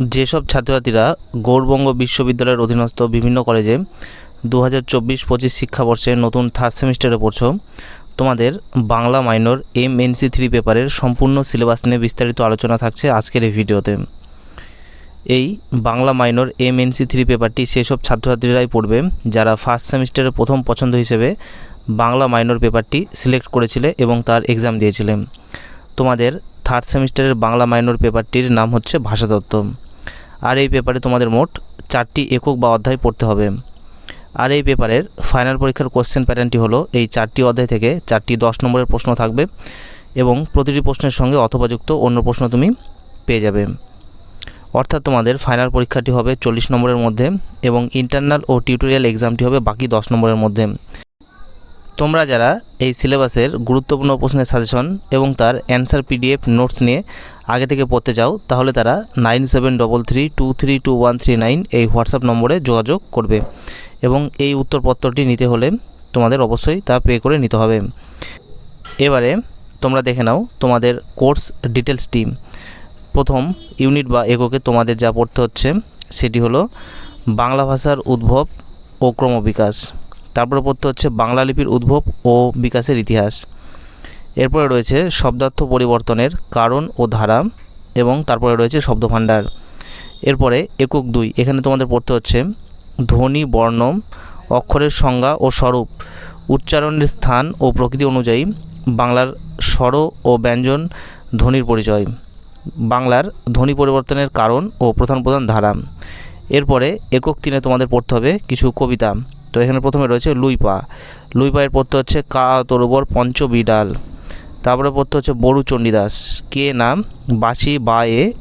যেসব ছাত্রছাত্রীরা গৌরবঙ্গ বিশ্ববিদ্যালয়ের অধীনস্থ বিভিন্ন কলেজে দু হাজার চব্বিশ পঁচিশ শিক্ষাবর্ষে নতুন থার্ড সেমিস্টারে পড়ছ, তোমাদের Bangla minor M NC three পেপারের সম্পূর্ণ সিলেবাস নিয়ে বিস্তারিত আলোচনা থাকছে আজকের এই ভিডিওতে। এই Bangla minor M NC three পেপারটি সেসব ছাত্রছাত্রীরাই পড়বে যারা ফার্স্ট সেমিস্টারের প্রথম পছন্দ হিসেবে বাংলা মাইনর পেপারটি সিলেক্ট করেছিলে এবং তার এক্সাম দিয়েছিলে। তোমাদের থার্ড সেমিস্টারের বাংলা মাইনর পেপারটির নাম হচ্ছে ভাষাতত্ত্ব। আর এই পেপারে তোমাদের মোট চারটি একক বা অধ্যায় পড়তে হবে। আর এই পেপারের ফাইনাল পরীক্ষার কোশ্চেন প্যাটার্নটি হলো এই চারটি অধ্যায় থেকে চারটি দশ নম্বরের প্রশ্ন থাকবে এবং প্রতিটি প্রশ্নের সঙ্গে অথবাযুক্ত অন্য প্রশ্ন তুমি পেয়ে যাবে। অর্থাৎ তোমাদের ফাইনাল পরীক্ষাটি হবে চল্লিশ নম্বরের মধ্যে এবং ইন্টারনাল ও টিউটোরিয়াল এক্সামটি হবে বাকি দশ নম্বরের মধ্যে। তোমরা যারা এই সিলেবাসের গুরুত্বপূর্ণ প্রশ্নের সাজেশন এবং তার অ্যান্সার পিডিএফ নোটস নিয়ে আগে থেকে পড়তে চাও, তাহলে তারা nine seven double three two three two one three nine এই হোয়াটসঅ্যাপ নম্বরে যোগাযোগ করবে এবং এই উত্তরপত্রটি নিতে হলে তোমাদের অবশ্যই তা পে করে নিতে হবে। এবারে তোমরা দেখে নাও তোমাদের কোর্স ডিটেলস টিম। প্রথম ইউনিট বা এককে তোমাদের যা পড়তে হচ্ছে, সেটি হলো বাংলা ভাষার উদ্ভব ও ক্রমবিকাশ। তারপরে পড়তে হচ্ছে বাংলা লিপির উদ্ভব ও বিকাশের ইতিহাস। এরপরে রয়েছে শব্দার্থ পরিবর্তনের কারণ ও ধারা এবং তারপরে রয়েছে শব্দভাণ্ডার। এরপরে একক দুই, এখানে তোমাদের পড়তে হচ্ছে ধ্বনি, বর্ণ, অক্ষরের সংজ্ঞা ও স্বরূপ, উচ্চারণের স্থান ও প্রকৃতি অনুযায়ী বাংলার স্বর ও ব্যঞ্জন ধ্বনির পরিচয়, বাংলার ধ্বনি পরিবর্তনের কারণ ও প্রধান প্রধান ধারা। এরপরে একক তিনে তোমাদের পড়তে হবে কিছু কবিতা। তো এখানে প্রথমে রয়েছে লুইপা লুইপায়ের পড়তে হচ্ছে কা তরুবর পঞ্চ বিডাল তারপরে পড়তে হচ্ছে বড়ু চণ্ডীদাস। কে নাম? বাসি বা, এ,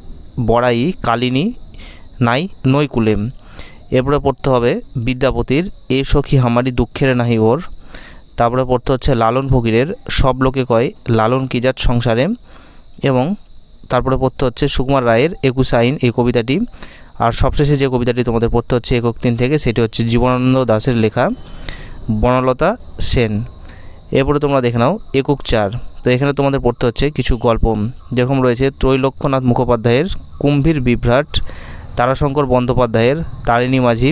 বড়াই, কালিনী, নাই, নৈকুলেম। এরপরে পড়তে হবে বিদ্যাপতির এ সখী হামারি দুঃখের নাহি ওর। তারপরে পড়তে হচ্ছে লালন ফকিরের সব লোকে কয় লালন কিজাত সংসারে। এবং তারপরে পড়তে হচ্ছে সুকুমার রায়ের একুশ আইন, এই কবিতাটি। আর সবশেষে যে কবিতাটি তোমাদের পড়তে হচ্ছে একক তিন থেকে, সেটি হচ্ছে জীবনানন্দ দাসের লেখা বনলতা সেন। এরপরে তোমরা দেখে নাও, একক চার। তো এখানে তোমাদের পড়তে হচ্ছে কিছু গল্প। যেরকম রয়েছে ত্রৈলক্ষ্যনাথ মুখোপাধ্যায়ের কুম্ভীর বিভ্রাট, তারাশঙ্কর বন্দ্যোপাধ্যায়ের তারিণী মাঝি,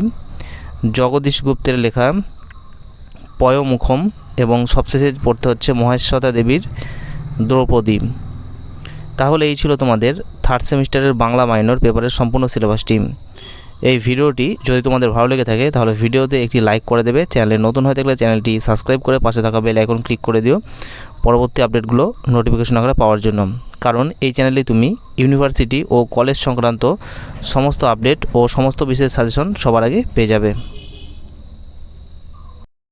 জগদীশ গুপ্তের লেখা পয়মুখম, এবং সবশেষে পড়তে হচ্ছে মহেশ্বতা দেবীর দ্রৌপদী। তাহলে এই ছিল তোমাদের থার্ড সেমিস্টারের বাংলা মাইনর পেপারের সম্পূর্ণ সিলেবাস টিম এই ভিডিওটি যদি তোমাদের ভালো লেগে থাকে, তাহলে ভিডিওতে একটি লাইক করে দেবে। চ্যানেলে নতুন হয়ে থাকলে চ্যানেলটি সাবস্ক্রাইব করে পাশে থাকা বেল আইকন ক্লিক করে দিও পরবর্তী আপডেটগুলো নোটিফিকেশন আকারে পাওয়ার জন্য। কারণ এই চ্যানেলে তুমি ইউনিভার্সিটি ও কলেজ সংক্রান্ত সমস্ত আপডেট ও সমস্ত বিষয়ের সাজেশন সবার আগে পেয়ে যাবে।